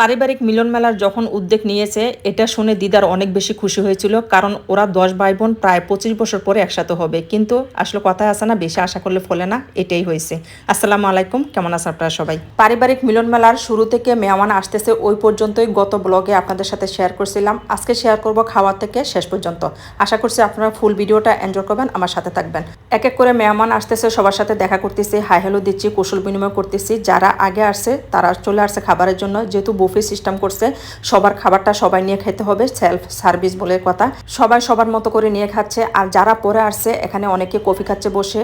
পারিবারিক মিলন মেলার যখন উদ্যোগ নিয়েছে, এটা শুনে দিদার অনেক বেশি খুশি হয়েছিল, কারণ ওরা দশ ভাই বোন প্রায় পঁচিশ বছর পরে একসাথে হবে। কিন্তু আসলে কথায় আসে না, বেশি আশা করলে ফলে না, এটাই হয়েছে। আসসালামু আলাইকুম, কেমন আছেন আপনারা সবাই? পারিবারিক মিলন মেলার শুরু থেকে মেহমান আসতেছে, ওই পর্যন্তই গত ব্লগে আপনাদের সাথে শেয়ার করছিলাম। আজকে শেয়ার করব খাওয়া থেকে শেষ পর্যন্ত। আশা করছি আপনারা ফুল ভিডিওটা এনজয় করবেন, আমার সাথে থাকবেন। এক এক করে মেহমান আসতেছে, সবার সাথে দেখা করতেছি হাই হ্যালো দিচ্ছি, কৌশল বিনিময় করতেছি। যারা আগে আসছে, তারা চলে আসছে খাবারের জন্য। যেহেতু বুফে সিস্টেম করছে, সবার খাবারটা সবাই নিয়ে খেতে হবে সেলফ সার্ভিস বলে কথা। সবাই সবার মতো করে নিয়ে খাচ্ছে, আর যারা পরে আসছে, এখানে অনেকে কফি খাচ্ছে বসে,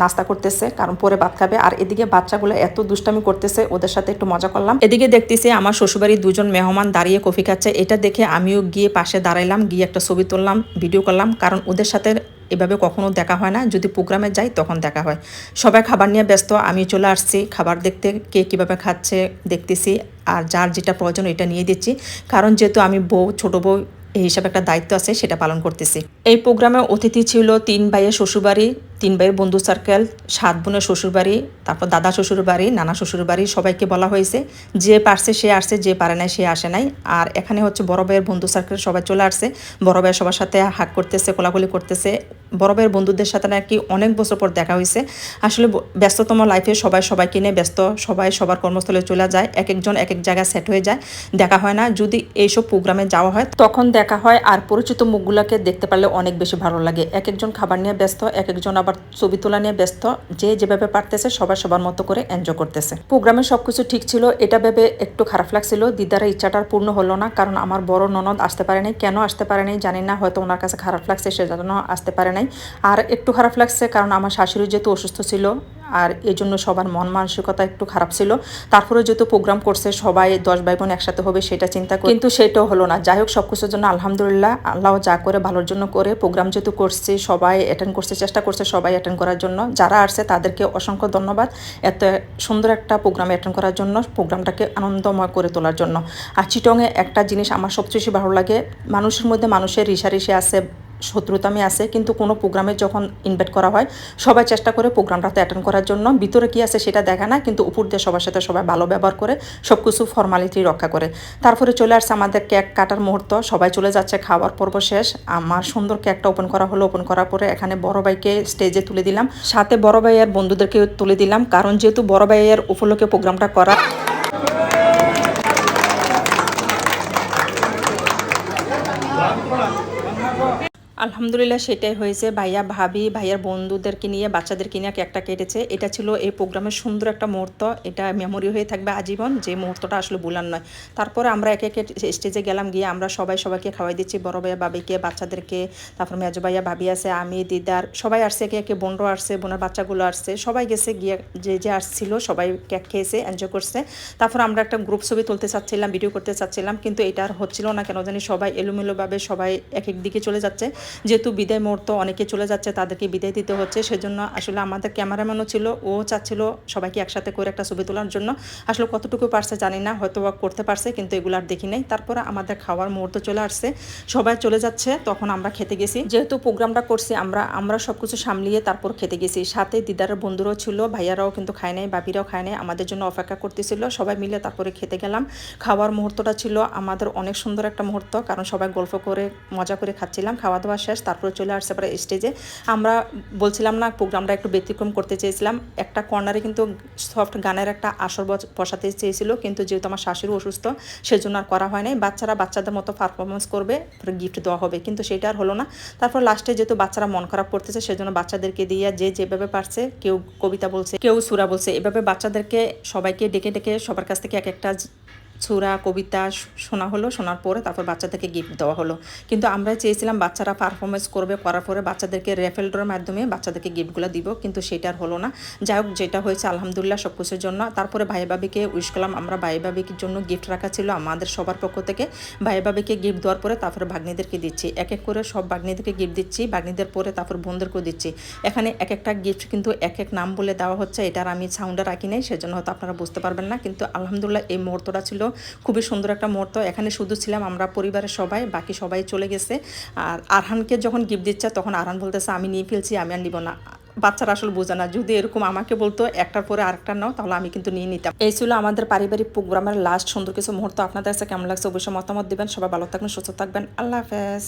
নাস্তা করতেছে, কারণ পরে ভাত খাবে। আর এদিকে বাচ্চাগুলো এত দুষ্টামি করতেছে, ওদের সাথে একটু মজা করলাম। এদিকে দেখতেছি আমার শ্বশুরবাড়ির দুজন মেহমান দাঁড়িয়ে কফি খাচ্ছে। এটা দেখে আমিও গিয়ে পাশে দাঁড়াইলাম, গিয়ে একটা ছবি তুললাম ভিডিও করলাম, কারণ ওদের সাথে এভাবে কখনো দেখা হয় না। যদি প্রোগ্রামে যাই তখন দেখা হয়। সবাই খাবার নিয়ে ব্যস্ত, আমি চলে আসছি। খাবার দেখতে কে কীভাবে খাচ্ছে দেখতেছি। আর যার যেটা প্রয়োজন এটা নিয়ে দিচ্ছি। কারণ যেহেতু আমি বউ, ছোট বউ, এই হিসাবে একটা দায়িত্ব আছে, সেটা পালন করতেছি। এই প্রোগ্রামে অতিথি ছিল তিন ভাইয়ের শ্বশুরবাড়ি, তিন ভাইয়ের বন্ধু সার্কেল সাত বোনের শ্বশুরবাড়ি, তারপর দাদা শ্বশুরবাড়ি, নানা শ্বশুরবাড়ি, সবাইকে বলা হয়েছে, যে পারছে সে আসছে, যে পারে নাই সে আসে নাই। আর এখানে হচ্ছে বড় ভাইয়ের বন্ধু সার্কেল সবাই চলে আসছে। বড় ভাইয়ের সবার সাথে হাক করতেছে, কোলাকুলি করতেছে। বড় ভাইয়ের বন্ধুদের সাথে নাকি অনেক বছর পর দেখা হয়েছে। আসলে ব্যস্ততম লাইফে সবাই সবাইকে নিয়ে ব্যস্ত, সবাই সবার কর্মস্থলে চলে যায় এক একজন এক এক জায়গায় সেট হয়ে যায়, দেখা হয় না। যদি এইসব প্রোগ্রামে যাওয়া হয়, তখন দেখা হয় আর পরিচিত মুখগুলোকে দেখতে পারলে অনেক বেশি ভালো লাগে। এক একজন খাবার নিয়ে ব্যস্ত এক একজন আবার ছবি তোলা নিয়ে ব্যস্ত, যে যেভাবে পারতেছে সবার সবার মতো করে এনজয় করতেছে। প্রোগ্রামে সবকিছু ঠিক ছিল, এটা ভেবে একটু খারাপ লাগছিল, দিদার ইচ্ছাটা পূর্ণ হলো না, কারণ আমার বড় ননদ আসতে পারেনি। কেন আসতে পারেনি জানি না, হয়তো ওনার কাছে খারাপ লাগছে সেজন্য আসতে পারে নাই। আর একটু খারাপ লাগছে কারণ আমার শাশুড়ি যেহেতু অসুস্থ ছিল, আর এই জন্য সবার মন মানসিকতা একটু খারাপ ছিল। তারপরে যেহেতু প্রোগ্রাম করছে, সবাই দশ ভাই বোন একসাথে হবে সেটা চিন্তা কিন্তু সেটাও হলো না। যাই হোক সব কিছুর জন্য আলহামদুলিল্লাহ, আল্লাহ যা করে ভালোর জন্য করে। প্রোগ্রাম যেহেতু করছে, সবাই অ্যাটেন্ড করছে, চেষ্টা করছে সবাই অ্যাটেন্ড করার জন্য। যারা আসছে তাদেরকে অসংখ্য ধন্যবাদ এত সুন্দর একটা প্রোগ্রামে অ্যাটেন্ড করার জন্য, প্রোগ্রামটাকে আনন্দময় করে তোলার জন্য। আর চিটংয়ে একটা জিনিস আমার সবচেয়ে বেশি ভালো লাগে, মানুষের মধ্যে মানুষের রিসারিসে আছে শত্রুতামি আছে, কিন্তু কোনো প্রোগ্রামে যখন ইনভাইট করা হয়, সবাই চেষ্টা করে প্রোগ্রামটাতে অ্যাটেন্ড করার জন্য। ভিতরে কি আছে সেটা দেখা না, কিন্তু উপর দিয়ে সবার সাথে সবাই ভালো ব্যবহার করে সব কিছু ফর্মালিটি রক্ষা করে। তারপরে চলে আসছে আমাদের কেক কাটার মুহূর্ত। সবাই চলে যাচ্ছে, খাওয়ার পর্ব শেষ। আমার সুন্দর কেকটা ওপেন করা হলো ওপেন করার পরে এখানে বড় ভাইকে স্টেজে তুলে দিলাম। সাথে বড় ভাইয়ের বন্ধুদেরকে তুলে দিলাম, কারণ যেহেতু বড় ভাইয়ের উপলক্ষে প্রোগ্রামটা করা আলহামদুলিল্লাহ সেটাই হয়েছে। ভাইয়া, ভাবি, ভাইয়ার বন্ধুদেরকে নিয়ে, বাচ্চাদেরকে নিয়ে কেকটা কেটেছে। এটা ছিল এই প্রোগ্রামের সুন্দর একটা মুহূর্ত। এটা মেমোরি হয়ে থাকবে আজীবন। যে মুহূর্তটা আসলে ভুলার নয়। তারপরে আমরা একে একে স্টেজে গেলাম, গিয়ে আমরা সবাই সবাইকে খাওয়াই দিচ্ছি। বড় ভাইয়া, ভাবিকে, বাচ্চাদেরকে। তারপর মেজো ভাইয়া, ভাবি আছে, আমি, দিদার সবাই আসছে, একে একে বোনরও আসছে, বোনের বাচ্চাগুলো আসছে। সবাই গেছে, গিয়ে যে যে আসছিল, সবাই কেক খেয়েছে এনজয় করছে। তারপর আমরা একটা গ্রুপ ছবি তুলতে চাচ্ছিলাম ভিডিও করতে চাচ্ছিলাম। কিন্তু এটা আর হচ্ছিল না, কেন জানি সবাই এলোমেলোভাবে সবাই এক এক দিকে চলে যাচ্ছে। যেহেতু বিদায় মুহূর্ত, অনেকে চলে যাচ্ছে, তাদেরকে বিদায় দিতে হচ্ছে। সেজন্য আসলে আমাদের ক্যামেরাম্যানও ছিল, ও চাচ্ছিল সবাইকে একসাথে করে একটা ছবি তোলার জন্য। আসলে কতটুকু পারছে জানি না হয়তো করতে পারছে, কিন্তু এগুলো আর দেখি নাই। তারপরে আমাদের খাওয়ার মুহূর্ত চলে আসছে। সবাই চলে যাচ্ছে, তখন আমরা খেতে গেছি। যেহেতু প্রোগ্রামটা করছি আমরা আমরা সব কিছু সামলিয়ে তারপর খেতে গেছি। সাথে দিদারের বন্ধুরাও ছিল, ভাইয়ারাও কিন্তু খায় নাই, বাপিরাও খায় নাই, আমাদের জন্য অপেক্ষা করতেছিল। সবাই মিলে তারপরে খেতে গেলাম। খাওয়ার মুহূর্তটা ছিল আমাদের অনেক সুন্দর একটা মুহূর্ত, কারণ সবাই গল্প করে, মজা করে খাচ্ছিলাম। খাওয়া দাওয়া শেষ, তারপরে চলে আসছে পরে স্টেজে আমরা বলছিলাম না প্রোগ্রামটা একটু ব্যতিক্রম করতে চেয়েছিলাম। একটা কর্নারে কিন্তু সফট গানের একটা আসর বস- বসাতে চেয়েছিল, কিন্তু যেহেতু আমার শাশুড়ি অসুস্থ, সেজন্য আর করা হয় নাই। বাচ্চারা বাচ্চাদের মতো পারফরমেন্স করবে, তারপরে গিফট দেওয়া হবে। কিন্তু সেটা আর হলো না। তারপর লাস্টে যেহেতু বাচ্চারা মন খারাপ করতেছে, সেজন্য বাচ্চাদেরকে দিয়ে যে যেভাবে পারছে, কেউ কবিতা বলছে, কেউ সুরা বলছে, এভাবে বাচ্চাদেরকে সবাইকে ডেকে ডেকে সবার কাছ থেকে এক একটা সুরা কবিতা শোনা হলো, শোনার পরে তারপর বাচ্চাদেরকে গিফট দেওয়া হলো। কিন্তু আমরা চেয়েছিলাম বাচ্চারা পারফরমেন্স করবে, করার পরে বাচ্চাদেরকে রেফেল ড্রর মাধ্যমে বাচ্চাদেরকে গিফটগুলো দিব, কিন্তু সেটা আর হলো না। যাই হোক, যেটা হয়েছে, আলহামদুলিল্লাহ সব কিছুর জন্য। তারপরে ভাই বাবিকে উইশ করলাম, আমরা ভাই বাবির জন্য গিফট রাখা ছিল আমাদের সবার পক্ষ থেকে। ভাই বাবিকে গিফট দেওয়ার পরে তারপরে ভাগ্নিদেরকে দিচ্ছি। এক এক করে সব ভাগ্নিদেরকে গিফট দিচ্ছি, ভাগ্নিদের পরে তারপর বোনদেরকেও দিচ্ছি। এখানে এক একটা গিফট কিন্তু এক এক নাম বলে দেওয়া হচ্ছে, এটার আমি সাউন্ডে রাখি নাই, সেজন্য হয়তো আপনারা বুঝতে পারবেন না। কিন্তু আলহামদুলিল্লাহ এই মুহূর্তটা ছিল খুবই সুন্দর একটা মুহূর্ত। এখানে শুধু ছিলাম আমরা পরিবারের সবাই, বাকি সবাই চলে গেছে। আর আরহানকে যখন গিফট দিচ্ছে, তখন আরহান বলতেছে, আমি নিয়ে ফেলছি, আমি আর নিব না। বাচ্চারা আসলে বোঝে না, যদি এরকম আমাকে বলতো, একটার পরে আরেকটা নাও, তাহলে আমি কিন্তু নিয়ে নিতাম। এই ছিল আমাদের পারিবারিক প্রোগ্রামের লাস্ট সুন্দর কিছু মুহূর্ত। আপনাদের কাছে কেমন লাগছে, অবশ্যই মতামত দেবেন। সবাই ভালো থাকবেন, সুস্থ থাকবেন। আল্লাহ হাফেজ।